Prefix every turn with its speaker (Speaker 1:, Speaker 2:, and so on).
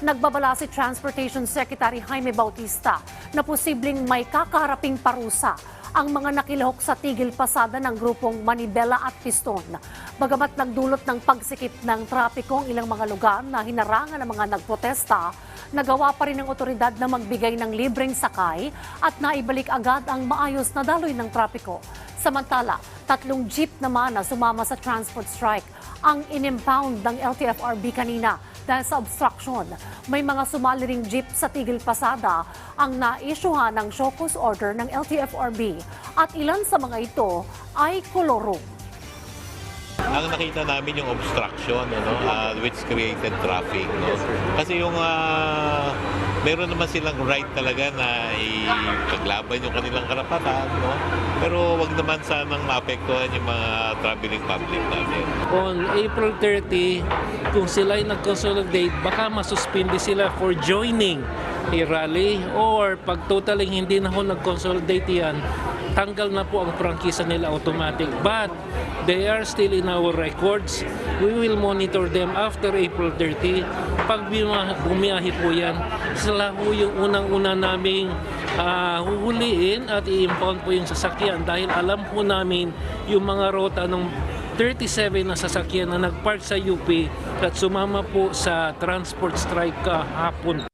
Speaker 1: Nagbabala si Transportation Secretary Jaime Bautista na posibleng may kakaharaping parusa ang mga nakilahok sa tigil pasada ng grupong Manibela at Piston. Bagamat nagdulot ng pagsikip ng trapiko ang ilang mga lugar na hinarangan ng mga nagprotesta, nagawa pa rin ng otoridad na magbigay ng libreng sakay at naibalik agad ang maayos na daloy ng trapiko. Samantala, tatlong jeep naman na sumama sa transport strike ang inimpound ng LTFRB kanina dahil sa obstruction. May mga sumali ring jeep sa Tigil Pasada ang naisyuhan ng Shocus order ng LTFRB at ilan sa mga ito ay koloro.
Speaker 2: ang nakita namin yung obstruction ano uh, which created traffic no kasi yung ah, meron naman silang right talaga na ipaglaban yung kanilang karapatan no pero wag naman sanang maapektuhan yung mga traveling public natin
Speaker 3: on April 30, kung sila ay nag-consolidate, baka masuspindi sila for joining a rally or pag totally hindi na ho nag-consolidate yan, tanggal na po ang prangkisa nila automatic. But they are still in our records. We will monitor them after April 30. Pag bumiyahe po yan, sila po yung unang-una naming ah, huhuliin at i-impound po yung sasakyan. Dahil alam po namin yung mga rota ng 37 na sasakyan na nagpark sa UP at sumama po sa transport strike kahapon